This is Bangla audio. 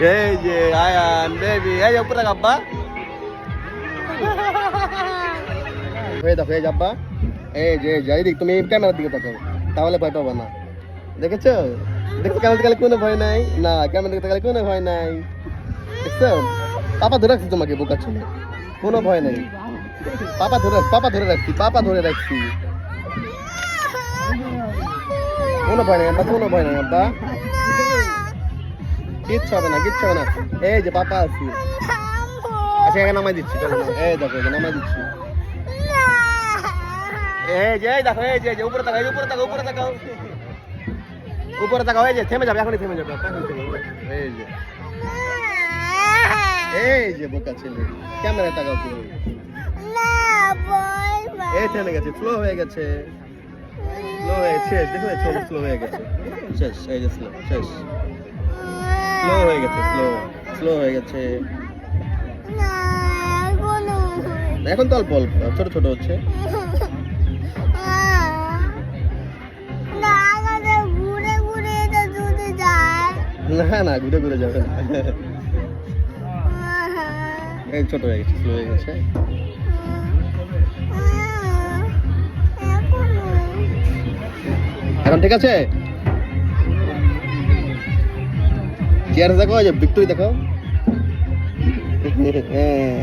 Yeay, yeah, ayan, baby. Ayan, pura ka? যে উপরে আব্বা এই দেখো এই যে এই যে এই যে তুমি ক্যামেরার দিকে তাকাও, তাহলে ভয় পাবো না। দেখেছ? দেখছ ক্যামেরা দিকে কোনো ভয় নাই? না ক্যামেরা দিকে তাকালে কোনো ভয় নাই। দেখছ? পাপা ধরে রাখছি তোমাকে, বোকা ছিল। কোনো ভয় নাই। পাপা ধরে পাপা ধরে রাখছি, পাপা ধরে রাখছি। কোনো ভয় নাই, আব্বা, কোনো ভয় নাই, আব্বা। কিচ্ছু হবে না, কিচ্ছু হবে না। এই যে পাপা আছি। আচ্ছা এখানে নামাই দিচ্ছি এই দেখো নামাই দিচ্ছি। এই যে দেখো এই যে উপরে তাকাও এই যে উপরে তাকাও উপরে তাকাও। উপরে তাকাও এই যে থেমে যাবে এখনই থেমে যাবে। এই যে। এই যে বোকা ছেলে। ক্যামেরা তাকাও তুমি এই থেমে গেছে স্লো হয়ে গেছে। স্লো হয়ে গেছে শেষ দেখো ছবি স্লো হয়ে গেছে। শেষ এই যে স্লো শেষ। স্লো হয়ে গেছে স্লো স্লো হয়ে গেছে। এখন তো অল্প অল্প ছোট ছোট হচ্ছে। না না ঘুরে ঘুরে যাবে না। এই ছোট হয়ে গেছে স্লো হয়ে গেছে। এখন ঠিক আছে? চেয়ার দেখো যে ভিক্টোরি দেখো। হ্যাঁ।